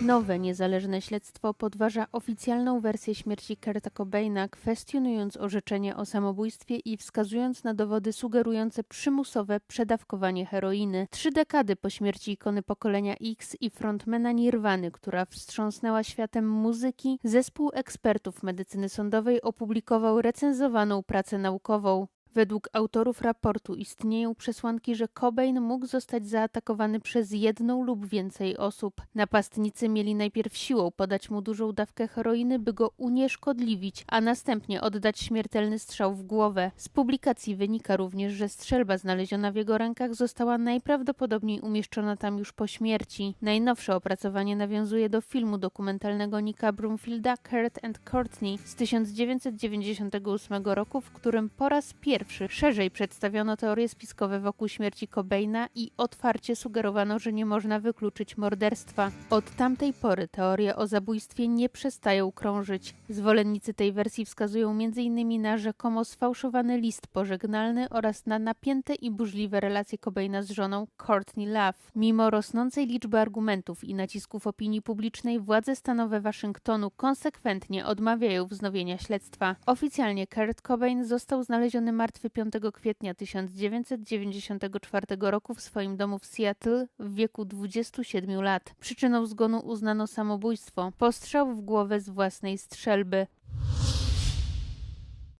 Nowe, niezależne śledztwo podważa oficjalną wersję śmierci Kurta Cobaina, kwestionując orzeczenie o samobójstwie i wskazując na dowody sugerujące przymusowe przedawkowanie heroiny. Trzy dekady po śmierci ikony pokolenia X i frontmana Nirwany, która wstrząsnęła światem muzyki, zespół ekspertów medycyny sądowej opublikował recenzowaną pracę naukową. Według autorów raportu istnieją przesłanki, że Cobain mógł zostać zaatakowany przez jedną lub więcej osób. Napastnicy mieli najpierw siłą podać mu dużą dawkę heroiny, by go unieszkodliwić, a następnie oddać śmiertelny strzał w głowę. Z publikacji wynika również, że strzelba znaleziona w jego rękach została najprawdopodobniej umieszczona tam już po śmierci. Najnowsze opracowanie nawiązuje do filmu dokumentalnego Nika Broomfielda Kurt and Courtney z 1998 roku, w którym po raz pierwszy pierwszy szerzej przedstawiono teorie spiskowe wokół śmierci Cobaina i otwarcie sugerowano, że nie można wykluczyć morderstwa. Od tamtej pory teorie o zabójstwie nie przestają krążyć. Zwolennicy tej wersji wskazują m.in. na rzekomo sfałszowany list pożegnalny oraz na napięte i burzliwe relacje Cobaina z żoną Courtney Love. Mimo rosnącej liczby argumentów i nacisków opinii publicznej, władze stanowe Waszyngtonu konsekwentnie odmawiają wznowienia śledztwa. Oficjalnie Kurt Cobain został znaleziony martwy martwy 5 kwietnia 1994 roku w swoim domu w Seattle w wieku 27 lat. Przyczyną zgonu uznano samobójstwo, postrzał w głowę z własnej strzelby.